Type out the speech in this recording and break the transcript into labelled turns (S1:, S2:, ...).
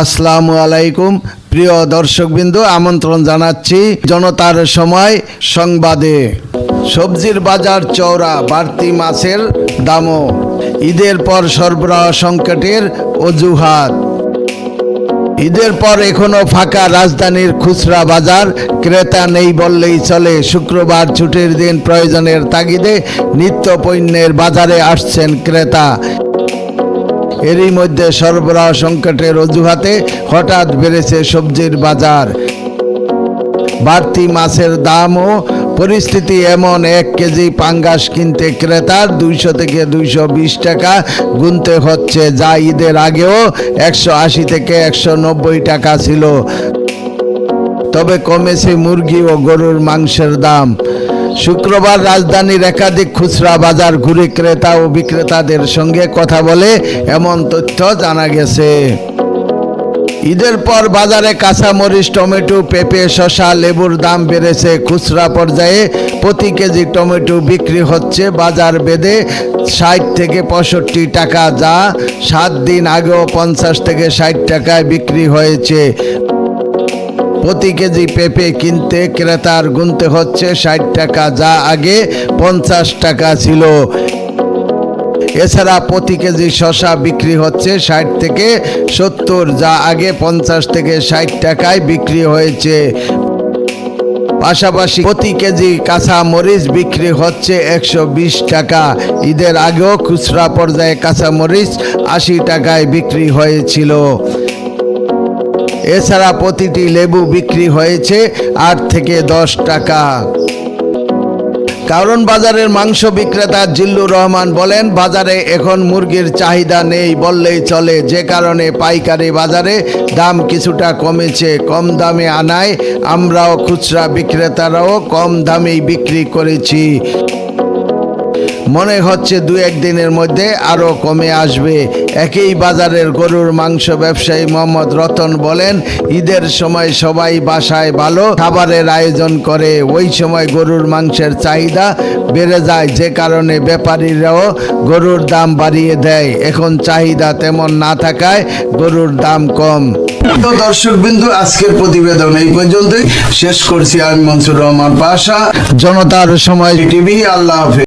S1: আসসালামু আলাইকুম, প্রিয় দর্শকবৃন্দ, আমন্ত্রণ জানাচ্ছি জনতার সময় সংবাদে। সবজির বাজার চওড়া, বাড়তি মাছের দামও। ঈদের পর সরবরাহ সংকটের অজুহাত। ঈদের পর এখনও ফাঁকা রাজধানীর খুচরা বাজার, ক্রেতা নেই বললেই চলে। শুক্রবার ছুটির দিন প্রয়োজনের তাগিদে নিত্য পণ্যের বাজারে আসছেন ক্রেতা। এরই মধ্যে সরবরাহ সংকটের অজুহাতে হঠাৎ বেড়েছে সবজির বাজার। বাড়তি মাছের দামও, পরিস্থিতি এমন, এক কেজি পাঙ্গাস কিনতে ক্রেতার দুইশো থেকে দুইশো বিশ টাকা গুনতে হচ্ছে, যা ঈদের আগেও একশো আশি থেকে একশো নব্বই টাকা ছিল। তবে কমেছে মুরগি ও গরুর মাংসের দাম। শুক্রবার রাজধানীর একাধিক খুচরা বাজার ঘুরে ক্রেতা ও বিক্রেতাদের সঙ্গে কথা বলে এমন তথ্য জানা গেছে। ঈদের পর বাজারে কাঁচামরিচ, টমেটো, পেঁপে, শসা, লেবুর দাম বেড়েছে। খুচরা পর্যায়ে প্রতি কেজি টমেটো বিক্রি হচ্ছে বাজার বেঁধে ষাট থেকে পঁয়ষট্টি টাকা, যা সাত দিন আগেও পঞ্চাশ থেকে ষাট টাকায় বিক্রি হয়েছে। প্রতি কেজি পেঁপে কিনতে ক্রেতার গুনতে হচ্ছে ষাট টাকা, যা আগে পঞ্চাশ টাকা ছিল। এছাড়া প্রতি কেজি শশা বিক্রি হচ্ছে ষাট থেকে সত্তর, যা আগে পঞ্চাশ থেকে ষাট টাকায় বিক্রি হয়েছে। পাশাপাশি প্রতি কেজি কাঁচা মরিচ বিক্রি হচ্ছে একশো বিশ টাকা। ঈদের আগেও খুচরা পর্যায়ে কাঁচা মরিচ আশি টাকায় বিক্রি হয়েছিল। এছাড়া প্রতিটি লেবু বিক্রি হয়েছে আট থেকে দশ টাকা। কারণ বাজারের মাংস বিক্রেতা জিল্লুর রহমান বলেন, বাজারে এখন মুরগির চাহিদা নেই বললেই চলে। যে কারণে পাইকারি বাজারে দাম কিছুটা কমেছে, কম দামে আনায় আমরাও খুচরা বিক্রেতারাও কম দামেই বিক্রি করেছি। মনে হচ্ছে দু একদিনের মধ্যে আরও কমে আসবে। একই বাজারের গরুর মাংস ব্যবসায়ী মোহাম্মদ রতন বলেন ঈদের সময় সবাই বাসায় ভালো খাবারের আয়োজন করে ওই সময় গরুর মাংসের চাহিদা বেড়ে যায় যে কারণে ব্যাপারীরাও গরুর দাম বাড়িয়ে দেয়। এখন চাহিদা তেমন না থাকায় গরুর দাম কম। তো দর্শক বিন্দু আজকের প্রতিবেদন এই পর্যন্তই। শেষ করছি আমি মনসুর রহমান পাশা। জনতার সময় টিভি আল্লাহ হাফেজ।